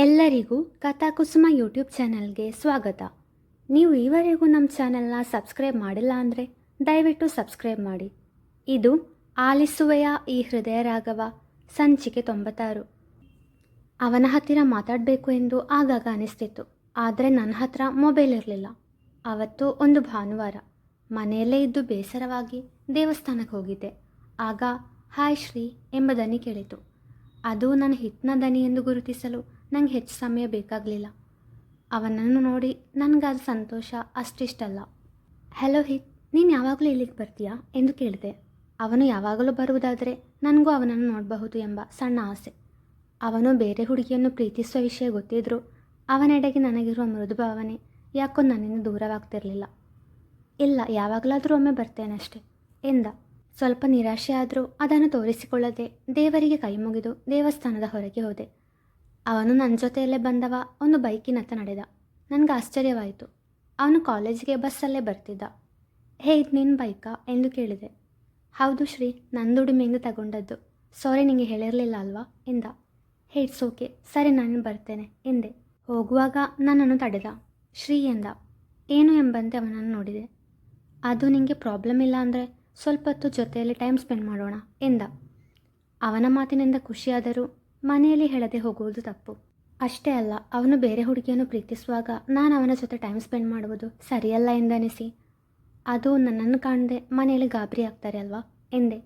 ಎಲ್ಲರಿಗೂ ಕಥಾಕುಸುಮ ಯೂಟ್ಯೂಬ್ ಚಾನಲ್ಗೆ ಸ್ವಾಗತ. ನೀವು ಈವರೆಗೂ ನಮ್ಮ ಚಾನಲ್ನ ಸಬ್ಸ್ಕ್ರೈಬ್ ಮಾಡಿಲ್ಲ ಅಂದರೆ ದಯವಿಟ್ಟು ಸಬ್ಸ್ಕ್ರೈಬ್ ಮಾಡಿ. ಇದು ಆಲಿಸುವೆಯ ಈ ಹೃದಯ ರಾಘವ, ಸಂಚಿಕೆ ತೊಂಬತ್ತಾರು. ಅವನ ಹತ್ತಿರ ಮಾತಾಡಬೇಕು ಎಂದು ಆಗಾಗ ಅನಿಸ್ತಿತ್ತು. ಆದರೆ ನನ್ನ ಹತ್ರ ಮೊಬೈಲ್ ಇರಲಿಲ್ಲ. ಅವತ್ತು ಒಂದು ಭಾನುವಾರ. ಮನೆಯಲ್ಲೇ ಇದ್ದು ಬೇಸರವಾಗಿ ದೇವಸ್ಥಾನಕ್ಕೆ ಹೋಗಿದ್ದೆ. ಆಗ, ಹಾಯ್ ಶ್ರೀ ಎಂಬ ದನಿ ಕೇಳಿತು. ಅದು ನನ್ನ ಹಿತ್ನ ದನಿ ಎಂದು ಗುರುತಿಸಲು ನಂಗೆ ಹೆಚ್ಚು ಸಮಯ ಬೇಕಾಗಲಿಲ್ಲ. ಅವನನ್ನು ನೋಡಿ ನನಗಾದ ಸಂತೋಷ ಅಷ್ಟಿಷ್ಟಲ್ಲ. ಹಲೋ ಹಿತ್, ನೀನು ಯಾವಾಗಲೂ ಇಲ್ಲಿಗೆ ಬರ್ತೀಯಾ? ಎಂದು ಕೇಳಿದೆ. ಅವನು ಯಾವಾಗಲೂ ಬರುವುದಾದರೆ ನನಗೂ ಅವನನ್ನು ನೋಡಬಹುದು ಎಂಬ ಸಣ್ಣ ಆಸೆ. ಅವನು ಬೇರೆ ಹುಡುಗಿಯನ್ನು ಪ್ರೀತಿಸುವ ವಿಷಯ ಗೊತ್ತಿದ್ರೂ ಅವನೆಡೆಗೆ ನನಗಿರುವ ಮೃದು ಭಾವನೆ ಯಾಕೋ ನನ್ನಿಂದ ದೂರವಾಗ್ತಿರಲಿಲ್ಲ. ಇಲ್ಲ, ಯಾವಾಗಲಾದರೂ ಒಮ್ಮೆ ಬರ್ತೇನಷ್ಟೆ, ಎಂದ. ಸ್ವಲ್ಪ ನಿರಾಶೆ ಆದರೂ ಅದನ್ನು ತೋರಿಸಿಕೊಳ್ಳದೆ ದೇವರಿಗೆ ಕೈ ಮುಗಿದು ದೇವಸ್ಥಾನದ ಹೊರಗೆ ಹೋದೆ. ಅವನು ನನ್ನ ಜೊತೆಯಲ್ಲೇ ಬಂದವ, ಅವನು ಬೈಕಿನತ್ತ ನಡೆದ. ನನಗೆ ಆಶ್ಚರ್ಯವಾಯಿತು. ಅವನು ಕಾಲೇಜಿಗೆ ಬಸ್ಸಲ್ಲೇ ಬರ್ತಿದ್ದ. ಹೇ, ಇದು ನಿನ್ನ ಬೈಕಾ ಎಂದು ಕೇಳಿದೆ. ಹೌದು ಶ್ರೀ ನನ್ನ ದುಡಿಮೆಯಿಂದ ತಗೊಂಡದ್ದು. ಸಾರಿ ನಿಮಗೆ ಹೇಳಿರಲಿಲ್ಲ ಅಲ್ವಾ? ಎಂದ. ಹೇ, ಇಟ್ಸ್ ಓಕೆ. ಸರಿ, ನಾನು ಬರ್ತೇನೆ, ಎಂದೆ. ಹೋಗುವಾಗ ನನ್ನನ್ನು ತಡೆದ. ಶ್ರೀ, ಎಂದ. ಏನು ಎಂಬಂತೆ ಅವನನ್ನು ನೋಡಿದೆ. ಅದು ನಿಮಗೆ ಪ್ರಾಬ್ಲಮ್ ಇಲ್ಲ ಅಂದರೆ ಸ್ವಲ್ಪ ಹೊತ್ತು ಜೊತೆಯಲ್ಲಿ ಟೈಮ್ ಸ್ಪೆಂಡ್ ಮಾಡೋಣ, ಎಂದ. ಅವನ ಮಾತಿನಿಂದ ಖುಷಿಯಾದರೂ ಮನೆಯಲ್ಲಿ ಹೇಳದೆ ಹೋಗುವುದು ತಪ್ಪು. ಅಷ್ಟೇ ಅಲ್ಲ, ಅವನು ಬೇರೆ ಹುಡುಗಿಯನ್ನು ಪ್ರೀತಿಸುವಾಗ ನಾನು ಅವನ ಜೊತೆ ಟೈಮ್ ಸ್ಪೆಂಡ್ ಮಾಡುವುದು ಸರಿಯಲ್ಲ ಎಂದನಿಸಿ. ಅದು ನನ್ನನ್ನು ಕಾಣದೆ ಮನೆಯಲ್ಲಿ ಗಾಬರಿ ಆಗ್ತಾರೆ ಅಲ್ವಾ? ಎಂದೆ.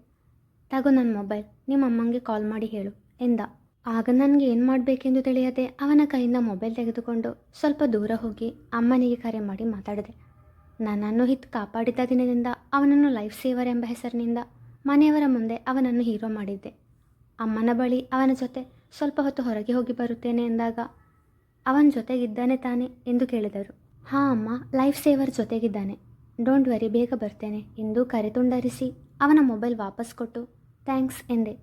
ತಗೋ ನನ್ನ ಮೊಬೈಲ್ ನಿಮ್ಮ ಅಮ್ಮಂಗೆ ಕಾಲ್ ಮಾಡಿ ಹೇಳು, ಎಂದ. ಆಗ ನನಗೆ ಏನು ಮಾಡಬೇಕೆಂದು ತಿಳಿಯದೆ ಅವನ ಕೈಯಿಂದ ಮೊಬೈಲ್ ತೆಗೆದುಕೊಂಡು ಸ್ವಲ್ಪ ದೂರ ಹೋಗಿ ಅಮ್ಮನಿಗೆ ಕರೆ ಮಾಡಿ ಮಾತಾಡಿದೆ. ನನ್ನನ್ನು ಹಿತ್ ಕಾಪಾಡಿದ ದಿನದಿಂದ ಅವನನ್ನು ಲೈಫ್ ಸೇವರ್ ಎಂಬ ಹೆಸರಿನಿಂದ ಮನೆಯವರ ಮುಂದೆ ಅವನನ್ನು ಹೀರೋ ಮಾಡಿದ್ದೆ. ಅಮ್ಮನ ಬಳಿ ಅವನ ಜೊತೆ ಸ್ವಲ್ಪ ಹೊತ್ತು ಹೊರಗೆ ಹೋಗಿ ಬರುತ್ತೇನೆ ಎಂದಾಗ ಅವನ ಜೊತೆಗಿದ್ದಾನೆ ತಾನೆ ಎಂದು ಕೇಳಿದರು. ಹಾಂ ಅಮ್ಮ, ಲೈಫ್ ಸೇವರ್ ಜೊತೆಗಿದ್ದಾನೆ. ಡೋಂಟ್ ವರಿ, ಬೇಗ ಬರ್ತೇನೆ. ಎಂದು ಕರೆ ತುಂಡರಿಸಿ ಅವನ ಮೊಬೈಲ್ ವಾಪಸ್ ಕೊಟ್ಟು ಥ್ಯಾಂಕ್ಸ್ ಎಂದೆ.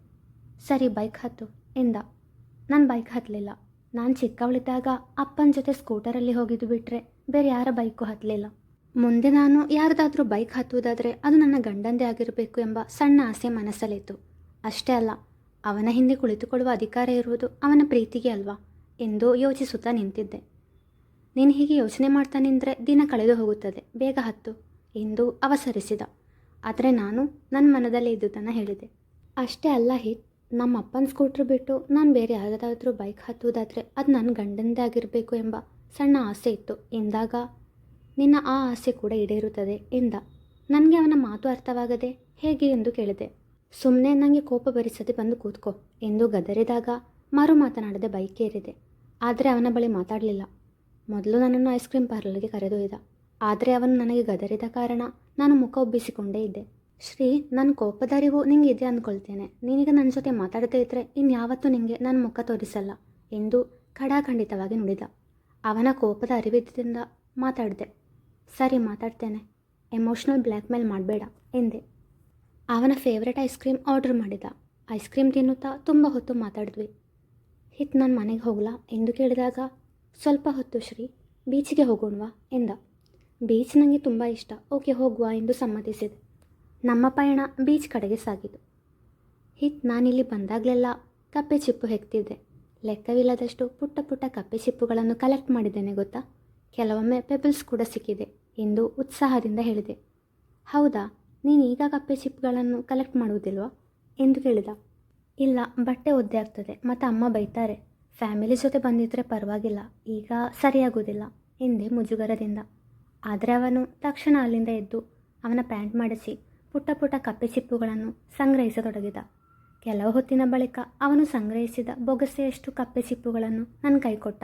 ಸರಿ, ಬೈಕ್ ಹತ್ತು ಎಂದ. ನಾನು ಬೈಕ್ ಹತ್ತಲಿಲ್ಲ ನಾನು ಚಿಕ್ಕವಳಿದ್ದಾಗ ಅಪ್ಪನ ಜೊತೆ ಸ್ಕೂಟರಲ್ಲಿ ಹೋಗಿದ್ದು ಬಿಟ್ಟರೆ ಬೇರೆ ಯಾರ ಬೈಕು ಹತ್ತಲಿಲ್ಲ ಮುಂದೆ ನಾನು ಯಾರದಾದರೂ ಬೈಕ್ ಹತ್ತುವುದಾದರೆ ಅದು ನನ್ನ ಗಂಡಂದೇ ಆಗಿರಬೇಕು ಎಂಬ ಸಣ್ಣ ಆಸೆ ಮನಸ್ಸಲ್ಲಿತ್ತು. ಅಷ್ಟೇ ಅಲ್ಲ ಅವನ ಹಿಂದೆ ಕುಳಿತುಕೊಳ್ಳುವ ಅಧಿಕಾರ ಇರುವುದು ಅವನ ಪ್ರೀತಿಗೆ ಅಲ್ವಾ? ಎಂದು ಯೋಚಿಸುತ್ತಾ ನಿಂತಿದ್ದೆ. ನೀನು ಹೀಗೆ ಯೋಚನೆ ಮಾಡ್ತಾ ನಿಂದರೆ ದಿನ ಕಳೆದು ಹೋಗುತ್ತದೆ, ಬೇಗ ಹತ್ತು ಎಂದು ಅವಸರಿಸಿದ. ಆದರೆ ನಾನು ನನ್ನ ಮನದಲ್ಲೇ ಇದ್ದುದನ್ನು ಹೇಳಿದೆ. ಅಷ್ಟೇ ಅಲ್ಲ ಹಿತ್ ನಮ್ಮ ಅಪ್ಪನ ಸ್ಕೂಟ್ರ್ ಬಿಟ್ಟು ನಾನು ಬೇರೆ ಯಾರದಾದರೂ ಬೈಕ್ ಹತ್ತುವುದಾದರೆ ಅದು ನನ್ನ ಗಂಡಂದೇ ಆಗಿರಬೇಕು ಎಂಬ ಸಣ್ಣ ಆಸೆ ಇತ್ತು. ಎಂದಾಗ, ನಿನ್ನ ಆ ಆಸೆ ಕೂಡ ಈಡೇರುತ್ತದೆ ಎಂದ. ನನಗೆ ಅವನ ಮಾತು ಅರ್ಥವಾಗದೆ ಹೇಗೆ ಎಂದು ಕೇಳಿದೆ. ಸುಮ್ಮನೆ ನನಗೆ ಕೋಪ ಬರಿಸದೆ ಬಂದು ಕೂತ್ಕೋ. ಎಂದು ಗದರಿದಾಗ ಮರು ಮಾತನಾಡದೆ ಬೈಕೇರಿದೆ. ಆದರೆ ಅವನ ಬಳಿ ಮಾತಾಡಲಿಲ್ಲ. ಮೊದಲು ನನ್ನನ್ನು ಐಸ್ ಕ್ರೀಮ್ ಪಾರ್ಲರ್ಗೆ ಕರೆದೊಯ್ದ. ಆದರೆ ಅವನು ನನಗೆ ಗದರಿದ ಕಾರಣ ನಾನು ಮುಖ ಒಬ್ಬಿಸಿಕೊಂಡೇ ಇದ್ದೆ. ಶ್ರೀ ನನ್ನ ಕೋಪದ ಅರಿವು ನಿಂಗೆ ಇದೆ ಅಂದ್ಕೊಳ್ತೇನೆ ನೀನೀಗ ನನ್ನ ಜೊತೆ ಮಾತಾಡದೇ ಇದ್ದರೆ ಇನ್ಯಾವತ್ತೂ ನಿನಗೆ ನನ್ನ ಮುಖ ತೋರಿಸಲ್ಲ ಎಂದು ಖಡಾಖಂಡಿತವಾಗಿ ನುಡಿದ. ಅವನ ಕೋಪದ ಅರಿವಿದ್ದರಿಂದ ಮಾತಾಡಿದೆ. ಸರಿ, ಮಾತಾಡ್ತೇನೆ. ಎಮೋಷ್ನಲ್ ಬ್ಲ್ಯಾಕ್ ಮೇಲ್ ಮಾಡಬೇಡ, ಎಂದೆ. ಅವನ ಫೇವ್ರೆಟ್ ಐಸ್ ಕ್ರೀಮ್ ಆರ್ಡರ್ ಮಾಡಿದ. ಐಸ್ ಕ್ರೀಮ್ ತಿನ್ನುತ್ತಾ ತುಂಬ ಹೊತ್ತು ಮಾತಾಡಿದ್ವಿ. ಹಿತ್ ನಾನು ಮನೆಗೆ ಹೋಗಲಾ ಎಂದು ಕೇಳಿದಾಗ, ಸ್ವಲ್ಪ ಹೊತ್ತು ಶ್ರೀ ಬೀಚಿಗೆ ಹೋಗೋಣವಾ? ಎಂದ. ಬೀಚ್ ನನಗೆ ತುಂಬ ಇಷ್ಟ. ಓಕೆ, ಹೋಗುವ ಎಂದು ಸಮ್ಮತಿಸಿದೆ. ನಮ್ಮ ಪಯಣ ಬೀಚ್ ಕಡೆಗೆ ಸಾಗಿತು. ಹಿತ್, ನಾನಿಲ್ಲಿ ಬಂದಾಗಲೆಲ್ಲ ಕಪ್ಪೆ ಚಿಪ್ಪು ಹೆಕ್ತಿದ್ದೆ ಲೆಕ್ಕವಿಲ್ಲದಷ್ಟು ಪುಟ್ಟ ಪುಟ್ಟ ಕಪ್ಪೆ ಚಿಪ್ಪುಗಳನ್ನು ಕಲೆಕ್ಟ್ ಮಾಡಿದ್ದೇನೆ, ಗೊತ್ತಾ? ಕೆಲವೊಮ್ಮೆ ಪೆಬಲ್ಸ್ ಕೂಡ ಸಿಕ್ಕಿದೆ ಎಂದು ಉತ್ಸಾಹದಿಂದ ಹೇಳಿದೆ. ಹೌದಾ? ನೀನು ಈಗ ಕಪ್ಪೆ ಚಿಪ್ಗಳನ್ನು ಕಲೆಕ್ಟ್ ಮಾಡುವುದಿಲ್ವಾ? ಎಂದು ಕೇಳಿದ. ಇಲ್ಲ, ಬಟ್ಟೆ ಒದ್ದೆ ಆಗ್ತದೆ, ಮತ್ತು ಅಮ್ಮ ಬೈತಾರೆ. ಫ್ಯಾಮಿಲಿ ಜೊತೆ ಬಂದಿದ್ದರೆ ಪರವಾಗಿಲ್ಲ, ಈಗ ಸರಿಯಾಗೋದಿಲ್ಲ ಎಂದೆ ಮುಜುಗರದಿಂದ. ಆದರೆ ಅವನು ತಕ್ಷಣ ಅಲ್ಲಿಂದ ಎದ್ದು ಅವನ ಪ್ಯಾಂಟ್ ಮಾಡಿಸಿ ಪುಟ್ಟ ಪುಟ್ಟ ಕಪ್ಪೆ ಚಿಪ್ಪುಗಳನ್ನು ಸಂಗ್ರಹಿಸತೊಡಗಿದ. ಕೆಲವು ಹೊತ್ತಿನ ಬಳಿಕ ಅವನು ಸಂಗ್ರಹಿಸಿದ ಬೊಗಸೆಯಷ್ಟು ಕಪ್ಪೆ ಚಿಪ್ಪುಗಳನ್ನು ನನ್ನ ಕೈಕೊಟ್ಟ.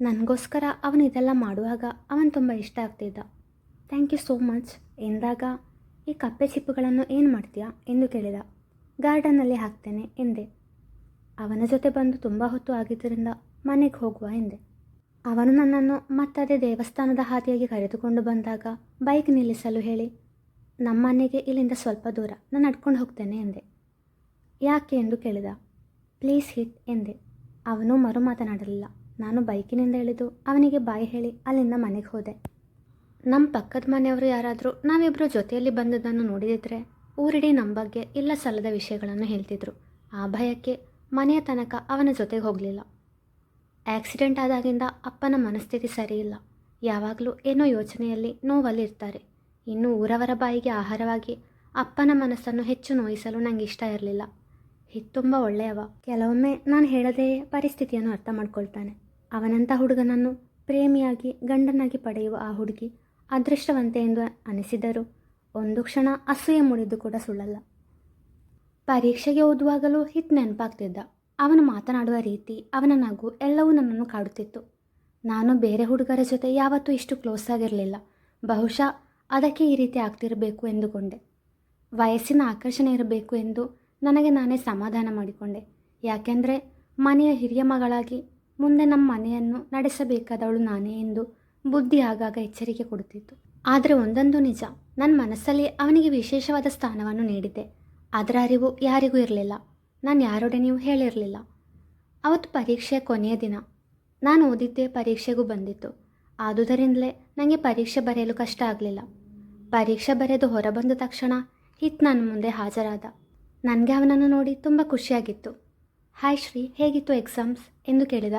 ನನಗೋಸ್ಕರ ಅವನು ಇದೆಲ್ಲ ಮಾಡುವಾಗ ಅವನು ತುಂಬ ಇಷ್ಟ ಆಗ್ತಿದ್ದ. ಥ್ಯಾಂಕ್ ಯು ಸೋ ಮಚ್ ಎಂದಾಗ ಈ ಕಪ್ಪೆ ಚಿಪ್ಪುಗಳನ್ನು ಏನು ಮಾಡ್ತೀಯಾ? ಎಂದು ಕೇಳಿದ. ಗಾರ್ಡನ್ನಲ್ಲಿ ಹಾಕ್ತೇನೆ, ಎಂದೆ. ಅವನ ಜೊತೆ ಬಂದು ತುಂಬ ಹೊತ್ತು ಆಗಿದ್ದರಿಂದ ಮನೆಗೆ ಹೋಗುವ, ಎಂದೆ. ಅವನು ನನ್ನನ್ನು ಮತ್ತದೇ ದೇವಸ್ಥಾನದ ಹಾದಿಯಾಗಿ ಕರೆದುಕೊಂಡು ಬಂದಾಗ ಬೈಕ್ ನಿಲ್ಲಿಸಲು ಹೇಳಿ, ನಮ್ಮ ಮನೆಗೆ ಇಲ್ಲಿಂದ ಸ್ವಲ್ಪ ದೂರ, ನಾನು ನಡ್ಕೊಂಡು ಹೋಗ್ತೇನೆ, ಎಂದೆ. ಯಾಕೆ? ಎಂದು ಕೇಳಿದ. ಪ್ಲೀಸ್ ಹಿಟ್, ಎಂದೆ. ಅವನು ಮರು ಮಾತನಾಡಲಿಲ್ಲ. ನಾನು ಬೈಕಿನಿಂದ ಇಳಿದು ಅವನಿಗೆ ಬಾಯಿ ಹೇಳಿ ಅಲ್ಲಿಂದ ಮನೆಗೆ ಹೋದೆ. ನಮ್ಮ ಪಕ್ಕದ ಮನೆಯವರು ಯಾರಾದರೂ ನಾವಿಬ್ಬರು ಜೊತೆಯಲ್ಲಿ ಬಂದದ್ದನ್ನು ನೋಡಿದಿದ್ರೆ ಊರಿಡೀ ನಮ್ಮ ಬಗ್ಗೆ ಇಲ್ಲ ಸಲ್ಲದ ವಿಷಯಗಳನ್ನು ಹೇಳ್ತಿದ್ರು. ಆ ಭಯಕ್ಕೆ ಮನೆಯ ತನಕ ಅವನ ಜೊತೆಗೆ ಹೋಗಲಿಲ್ಲ. ಆಕ್ಸಿಡೆಂಟ್ ಆದಾಗಿಂದ ಅಪ್ಪನ ಮನಸ್ಥಿತಿ ಸರಿಯಿಲ್ಲ ಯಾವಾಗಲೂ ಏನೋ ಯೋಚನೆಯಲ್ಲಿ ನೋವಲ್ಲಿ ಇರ್ತಾರೆ ಇನ್ನು ಊರವರ ಬಾಯಿಗೆ ಆಹಾರವಾಗಿ ಅಪ್ಪನ ಮನಸ್ಸನ್ನು ಹೆಚ್ಚು ನೋಯಿಸಲು ನನಗೆ ಇಷ್ಟ ಇರಲಿಲ್ಲ. ತುಂಬ ಒಳ್ಳೆಯವ. ಕೆಲವೊಮ್ಮೆ ನಾನು ಹೇಳದೇ ಪರಿಸ್ಥಿತಿಯನ್ನು ಅರ್ಥ ಮಾಡ್ಕೊಳ್ತಾನೆ. ಅವನಂಥ ಹುಡುಗನನ್ನು ಪ್ರೇಮಿಯಾಗಿ ಗಂಡನಾಗಿ ಪಡೆಯುವ ಆ ಹುಡುಗಿ ಅದೃಷ್ಟವಂತೆ ಎಂದು ಅನಿಸಿದರು. ಒಂದು ಕ್ಷಣ ಅಸೂಯೆ ಮೂಡಿದ್ದು ಕೂಡ ಸುಳ್ಳಲ್ಲ. ಪರೀಕ್ಷೆಗೆ ಓದುವಾಗಲೂ ಹಿತ್ ನೆನಪಾಗ್ತಿದ್ದ. ಅವನು ಮಾತನಾಡುವ ರೀತಿ, ಅವನ ನಗು ಎಲ್ಲವೂ ನನ್ನನ್ನು ಕಾಡುತ್ತಿತ್ತು. ನಾನು ಬೇರೆ ಹುಡುಗರ ಜೊತೆ ಯಾವತ್ತೂ ಇಷ್ಟು ಕ್ಲೋಸ್ ಆಗಿರಲಿಲ್ಲ. ಬಹುಶಃ ಅದಕ್ಕೆ ಈ ರೀತಿ ಆಗ್ತಿರಬೇಕು ಎಂದುಕೊಂಡೆ. ವಯಸ್ಸಿನ ಆಕರ್ಷಣೆ ಇರಬೇಕು ಎಂದು ನನಗೆ ನಾನೇ ಸಮಾಧಾನ ಮಾಡಿಕೊಂಡೆ. ಯಾಕೆಂದರೆ ಮನೆಯ ಹಿರಿಯ ಮಗಳಾಗಿ ಮುಂದೆ ನಮ್ಮ ಮನೆಯನ್ನು ನಡೆಸಬೇಕಾದವಳು ನಾನೇ ಎಂದು ಬುದ್ಧಿ ಆಗಾಗ ಎಚ್ಚರಿಕೆ ಕೊಡುತ್ತಿತ್ತು. ಆದರೆ ಒಂದೊಂದು ನಿಜ ನನ್ನ ಮನಸ್ಸಲ್ಲಿ ಅವನಿಗೆ ವಿಶೇಷವಾದ ಸ್ಥಾನವನ್ನು ನೀಡಿದ್ದೆ. ಅದರ ಅರಿವು ಯಾರಿಗೂ ಇರಲಿಲ್ಲ. ನಾನು ಯಾರೊಡನೆಯೂ ಹೇಳಿರಲಿಲ್ಲ. ಅವತ್ತು ಪರೀಕ್ಷೆಯ ಕೊನೆಯ ದಿನ. ನಾನು ಓದಿದ್ದೆ ಪರೀಕ್ಷೆಗೂ ಬಂದಿತ್ತು. ಆದುದರಿಂದಲೇ ನನಗೆ ಪರೀಕ್ಷೆ ಬರೆಯಲು ಕಷ್ಟ ಆಗಲಿಲ್ಲ. ಪರೀಕ್ಷೆ ಬರೆದು ಹೊರಬಂದ ತಕ್ಷಣ ಹಿತ್ ನನ್ನ ಮುಂದೆ ಹಾಜರಾದ. ನನಗೆ ಅವನನ್ನು ನೋಡಿ ತುಂಬ ಖುಷಿಯಾಗಿತ್ತು. ಹಾಯ್ ಶ್ರೀ, ಹೇಗಿತ್ತು ಎಕ್ಸಾಮ್ಸ್? ಎಂದು ಕೇಳಿದ.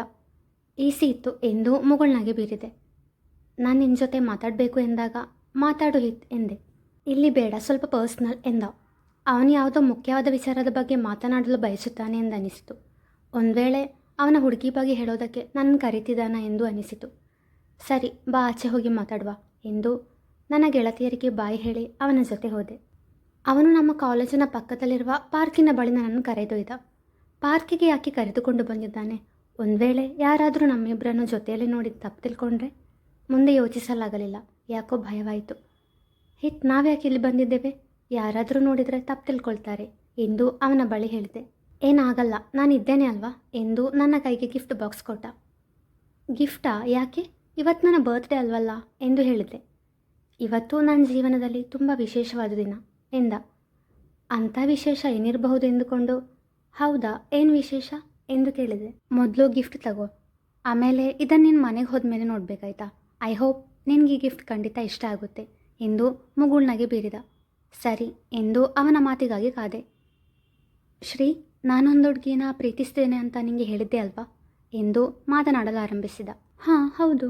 ಈಸಿ ಇತ್ತು ಎಂದು ಮುಗುಳ್ನಾಗೆ ಬೀರಿದೆ. ನಾನು ನಿನ್ನ ಜೊತೆ ಮಾತಾಡಬೇಕು ಎಂದಾಗ ಮಾತಾಡು ಹಿತ್ ಎಂದೆ. ಇಲ್ಲಿ ಬೇಡ, ಸ್ವಲ್ಪ ಪರ್ಸ್ನಲ್ ಎಂದ. ಅವನು ಯಾವುದೋ ಮುಖ್ಯವಾದ ವಿಚಾರದ ಬಗ್ಗೆ ಮಾತನಾಡಲು ಬಯಸುತ್ತಾನೆ ಎಂದು ಅನಿಸಿತು. ಒಂದು ವೇಳೆ ಅವನ ಹುಡುಗಿ ಬಗ್ಗೆ ಹೇಳೋದಕ್ಕೆ ನನ್ನ ಕರೀತಿದ್ದಾನ ಎಂದು ಅನಿಸಿತು. ಸರಿ, ಬಾ ಆಚೆ ಹೋಗಿ ಮಾತಾಡುವ ಎಂದು ನನ್ನ ಗೆಳತಿಯರಿಗೆ ಬಾಯಿ ಹೇಳಿ ಅವನ ಜೊತೆ ಹೋದೆ. ಅವನು ನಮ್ಮ ಕಾಲೇಜಿನ ಪಕ್ಕದಲ್ಲಿರುವ ಪಾರ್ಕಿನ ಬಳಿ ನನ್ನನ್ನು ಕರೆದೊಯ್ದ. ಪಾರ್ಕಿಗೆ ಯಾಕೆ ಕರೆದುಕೊಂಡು ಬಂದಿದ್ದಾನೆ? ಒಂದು ವೇಳೆ ಯಾರಾದರೂ ನಮ್ಮಿಬ್ಬರನ್ನು ಜೊತೆಯಲ್ಲಿ ನೋಡಿ ತಪ್ಪು ತಿಳ್ಕೊಂಡ್ರೆ ಮುಂದೆ ಯೋಚಿಸಲಾಗಲಿಲ್ಲ. ಯಾಕೋ ಭಯವಾಯಿತು. ಹಿತ್, ನಾವ್ಯಾಕೆ ಇಲ್ಲಿ ಬಂದಿದ್ದೇವೆ? ಯಾರಾದರೂ ನೋಡಿದರೆ ತಪ್ಪು ತಿಳ್ಕೊಳ್ತಾರೆ. ಎಂದು ಅವನ ಬಳಿ ಹೇಳಿದೆ. ಏನಾಗಲ್ಲ ನಾನು ಇದ್ದೇನೆ ಅಲ್ವಾ? ಎಂದು ನನ್ನ ಕೈಗೆ ಗಿಫ್ಟ್ ಬಾಕ್ಸ್ ಕೊಟ್ಟ. ಗಿಫ್ಟಾ? ಯಾಕೆ? ಇವತ್ತು ನನ್ನ ಬರ್ತ್ಡೇ ಅಲ್ವಲ್ಲ? ಎಂದು ಹೇಳಿದೆ. ಇವತ್ತು ನನ್ನ ಜೀವನದಲ್ಲಿ ತುಂಬ ವಿಶೇಷವಾದ ದಿನ, ಎಂದ. ಅಂಥ ವಿಶೇಷ ಏನಿರಬಹುದು ಎಂದುಕೊಂಡು, ಹೌದಾ, ಏನು ವಿಶೇಷ? ಎಂದು ಕೇಳಿದೆ. ಮೊದಲು ಗಿಫ್ಟ್ ತಗೋ. ಆಮೇಲೆ ಇದನ್ನು ನಿನ್ನ ಮನೆಗೆ ಹೋದ್ಮೇಲೆ ನೋಡಬೇಕಾಯ್ತಾ? ಐ ಹೋಪ್ ನಿನಗೆ ಈ ಗಿಫ್ಟ್ ಖಂಡಿತ ಇಷ್ಟ ಆಗುತ್ತೆ, ಎಂದು ಮುಗುಳ್ನಾಗೆ ಬೀರಿದ. ಸರಿ, ಎಂದು ಅವನ ಮಾತಿಗಾಗಿ ಕಾದೆ. ಶ್ರೀ, ನಾನೊಂದು ಹುಡುಗಿನ ಪ್ರೀತಿಸ್ತೇನೆ ಅಂತ ನಿಮಗೆ ಹೇಳಿದ್ದೆ ಅಲ್ವಾ, ಎಂದು ಮಾತನಾಡಲು ಆರಂಭಿಸಿದ. ಹಾಂ, ಹೌದು.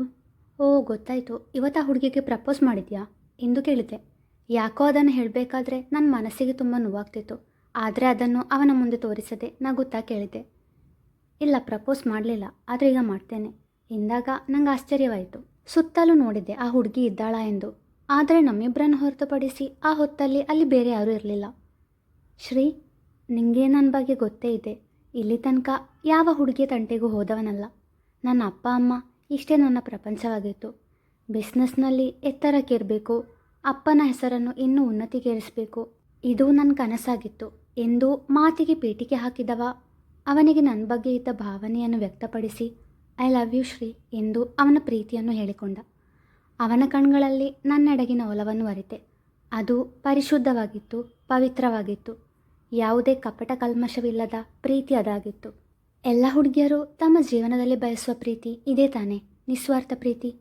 ಓ, ಗೊತ್ತಾಯಿತು. ಇವತ್ತು ಆ ಹುಡುಗಿಗೆ ಪ್ರಪೋಸ್ ಮಾಡಿದ್ಯಾ, ಎಂದು ಕೇಳಿದೆ. ಯಾಕೋ ಅದನ್ನು ಹೇಳಬೇಕಾದ್ರೆ ನನ್ನ ಮನಸ್ಸಿಗೆ ತುಂಬ ನೋವಾಗ್ತಿತ್ತು, ಆದರೆ ಅದನ್ನು ಅವನ ಮುಂದೆ ತೋರಿಸದೆ ನಗುತ್ತಾ ಕೇಳಿದೆ. ಇಲ್ಲ, ಪ್ರಪೋಸ್ ಮಾಡಲಿಲ್ಲ, ಆದರೆ ಈಗ ಮಾಡ್ತೇನೆ, ಎಂದಾಗ ನಂಗೆ ಆಶ್ಚರ್ಯವಾಯಿತು. ಸುತ್ತಲೂ ನೋಡಿದ್ದೆ ಆ ಹುಡುಗಿ ಇದ್ದಾಳ ಎಂದು. ಆದರೆ ನಮ್ಮಿಬ್ಬರನ್ನು ಹೊರತುಪಡಿಸಿ ಆ ಹೊತ್ತಲ್ಲಿ ಅಲ್ಲಿ ಬೇರೆ ಯಾರೂ ಇರಲಿಲ್ಲ. ಶ್ರೀ ನಿಂಗೆ ನನ್ನ ಬಗ್ಗೆ ಗೊತ್ತೇ ಇದೆ. ಇಲ್ಲಿ ತನಕ ಯಾವ ಹುಡುಗಿಯ ತಂಟೆಗೂ ಹೋದವನಲ್ಲ. ನನ್ನ ಅಪ್ಪ, ಅಮ್ಮ ಇಷ್ಟೇ ನನ್ನ ಪ್ರಪಂಚವಾಗಿತ್ತು. ಬಿಸ್ನೆಸ್ನಲ್ಲಿ ಎತ್ತರಕ್ಕಿರಬೇಕು, ಅಪ್ಪನ ಹೆಸರನ್ನು ಇನ್ನೂ ಉನ್ನತಿಗೇರಿಸಬೇಕು. ಇದು ನನ್ನ ಕನಸಾಗಿತ್ತು. ಎಂದು ಮಾತಿಗೆ ಪೀಟಿಗೆ ಹಾಕಿದವ, ಅವನಿಗೆ ನನ್ನ ಬಗ್ಗೆ ಇದ್ದ ಭಾವನೆಯನ್ನು ವ್ಯಕ್ತಪಡಿಸಿ ಐ ಲವ್ ಯು ಶ್ರೀ ಎಂದು ಅವನ ಪ್ರೀತಿಯನ್ನು ಹೇಳಿಕೊಂಡ. ಅವನ ಕಣ್ಗಳಲ್ಲಿ ನನ್ನೆಡಗಿನ ಒಲವನ್ನು ಅರಿತೆ. ಅದು ಪರಿಶುದ್ಧವಾಗಿತ್ತು, ಪವಿತ್ರವಾಗಿತ್ತು. ಯಾವುದೇ ಕಪಟ ಕಲ್ಮಶವಿಲ್ಲದ ಪ್ರೀತಿ ಅದಾಗಿತ್ತು. ಎಲ್ಲ ಹುಡುಗಿಯರು ತಮ್ಮ ಜೀವನದಲ್ಲಿ ಬಯಸುವ ಪ್ರೀತಿ ಇದೇ ತಾನೇ, ನಿಸ್ವಾರ್ಥ ಪ್ರೀತಿ.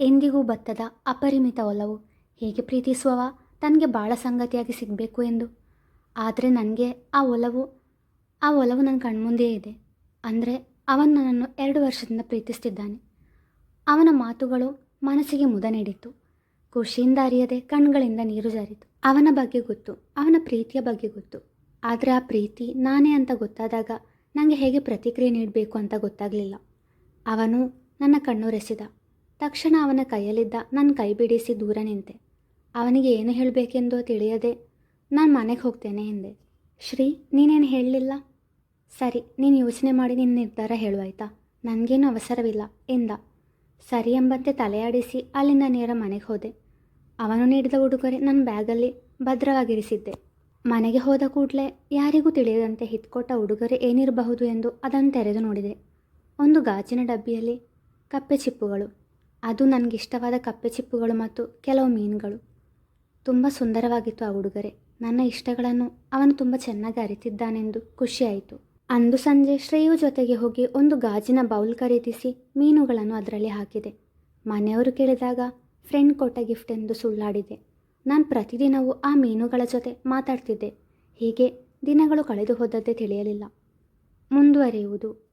ಎಂದಿಗೂ ಬತ್ತದ ಅಪರಿಮಿತ ಒಲವು ಹೇಗೆ ಪ್ರೀತಿಸುವವ ತನಗೆ ಭಾಳ ಸಂಗತಿಯಾಗಿ ಸಿಗಬೇಕು ಎಂದು. ಆದರೆ ನನಗೆ ಆ ಒಲವು ಆ ಒಲವು ನನ್ನ ಕಣ್ಮುಂದೆಯೇ ಇದೆ. ಅಂದರೆ ಅವನು ನನ್ನನ್ನು ಎರಡು ವರ್ಷದಿಂದ ಪ್ರೀತಿಸ್ತಿದ್ದಾನೆ. ಅವನ ಮಾತುಗಳು ಮನಸ್ಸಿಗೆ ಮುದ ನೀಡಿತ್ತು. ಖುಷಿಯಿಂದ ಅರಿಯದೆ ಕಣ್ಗಳಿಂದ ನೀರು ಜಾರಿತು. ಅವನ ಬಗ್ಗೆ ಗೊತ್ತು, ಅವನ ಪ್ರೀತಿಯ ಬಗ್ಗೆ ಗೊತ್ತು. ಆದರೆ ಆ ಪ್ರೀತಿ ನಾನೇ ಅಂತ ಗೊತ್ತಾದಾಗ ನನಗೆ ಹೇಗೆ ಪ್ರತಿಕ್ರಿಯೆ ನೀಡಬೇಕು ಅಂತ ಗೊತ್ತಾಗಲಿಲ್ಲ. ಅವನು ನನ್ನ ಕಣ್ಣುರೆಸಿದ. ತಕ್ಷಣ ಅವನ ಕೈಯಲ್ಲಿದ್ದ ನನ್ನ ಕೈ ಬಿಡಿಸಿ ದೂರ ನಿಂತೆ. ಅವನಿಗೆ ಏನು ಹೇಳಬೇಕೆಂದು ತಿಳಿಯದೆ, ನಾನು ಮನೆಗೆ ಹೋಗ್ತೇನೆ ಎಂದೆ. ಶ್ರೀ, ನೀನೇನು ಹೇಳಲಿಲ್ಲ? ಸರಿ, ನೀನು ಯೋಚನೆ ಮಾಡಿ ನಿನ್ನ ನಿರ್ಧಾರ ಹೇಳು ನನಗೇನು ಅವಸರವಿಲ್ಲ, ಎಂದ. ಸರಿ ಎಂಬಂತೆ ತಲೆಯಾಡಿಸಿ ಅಲ್ಲಿಂದ ನೇರ ಮನೆಗೆ ಹೋದೆ. ಅವನು ನೀಡಿದ ಉಡುಗೊರೆ ನನ್ನ ಬ್ಯಾಗಲ್ಲಿ ಭದ್ರವಾಗಿರಿಸಿದ್ದೆ. ಮನೆಗೆ ಹೋದ ಕೂಡಲೇ ಯಾರಿಗೂ ತಿಳಿಯದಂತೆ ಹಿತ್ಕೊಟ್ಟ ಉಡುಗೊರೆ ಏನಿರಬಹುದು ಎಂದು ಅದನ್ನು ತೆರೆದು ನೋಡಿದೆ. ಒಂದು ಗಾಜಿನ ಡಬ್ಬಿಯಲ್ಲಿ ಕಪ್ಪೆ ಚಿಪ್ಪುಗಳು. ಅದು ನನಗಿಷ್ಟವಾದ ಕಪ್ಪೆ ಚಿಪ್ಪುಗಳು ಮತ್ತು ಕೆಲವು ಮೀನುಗಳು. ತುಂಬ ಸುಂದರವಾಗಿತ್ತು ಆ ಉಡುಗೊರೆ. ನನ್ನ ಇಷ್ಟಗಳನ್ನು ಅವನು ತುಂಬ ಚೆನ್ನಾಗಿ ಅರಿತಿದ್ದಾನೆಂದು ಖುಷಿಯಾಯಿತು. ಅಂದು ಸಂಜೆ ಶ್ರೇಯು ಜೊತೆಗೆ ಹೋಗಿ ಒಂದು ಗಾಜಿನ ಬೌಲ್ ಖರೀದಿಸಿ ಮೀನುಗಳನ್ನು ಅದರಲ್ಲಿ ಹಾಕಿದೆ. ಮನೆಯವರು ಕೇಳಿದಾಗ, ಫ್ರೆಂಡ್ ಕೊಟ್ಟ ಗಿಫ್ಟ್ ಎಂದು ಸುಳ್ಳಾಡಿದೆ. ನಾನು ಪ್ರತಿದಿನವೂ ಆ ಮೀನುಗಳ ಜೊತೆ ಮಾತಾಡ್ತಿದ್ದೆ. ಹೀಗೆ ದಿನಗಳು ಕಳೆದು ಹೋದದ್ದೇ ತಿಳಿಯಲಿಲ್ಲ. ಮುಂದುವರಿಯುವುದು.